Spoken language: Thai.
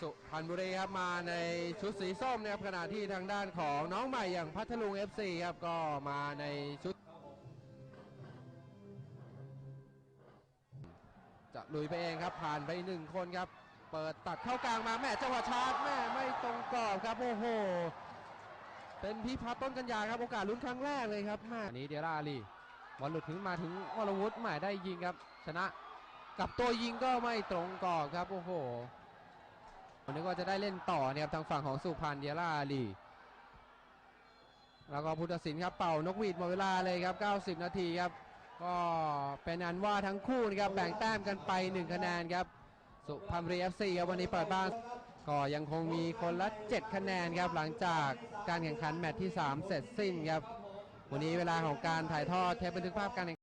สุพรรณบุรีครับมาในชุดสีส้มนะครับขณะที่ทางด้านของน้องใหม่อย่างพัทลุง FC ครับก็มาในชุด จะลุยไปเองครับผ่านไปหนึ่งคนครับ เปิดตัดเข้ากลางมาแม่จังหวะชาร์จแม่ไม่ตรงกรอบครับโอ้โหเป็นพี่พัฒน์ต้นกัญญาครับโอกาสลุ้นครั้งแรกเลยครับแม่อันนี้เดียร่าอาลีบอลหลุดถึงมาถึงวรวุฒิหมายได้ยิงครับ ชนะกับตัวยิงก็ไม่ตรงกรอบครับโอ้โห นนี้ก็จะได้เล่นต่อเนี่ยครับทางฝั่งของสุพรรณเดียร่าอาลีแล้วก็พุทธศิลป์ครับเป่านกหวีดหมดเวลาเลยครับ 90 นาทีครับ ก็เป็นอันว่าทั้งคู่นะครับแบ่งแต้มกันไป 1 คะแนนครับ สุพรรณบุรีเอฟซีครับวันนี้เปิดบ้านก็ยังคงมีคนละ 7 คะแนนครับหลังจากการแข่งขันแมตช์ที่ 3 เสร็จสิ้นครับวันนี้เวลาของการถ่ายทอดเทปบันทึกภาพการแข่ง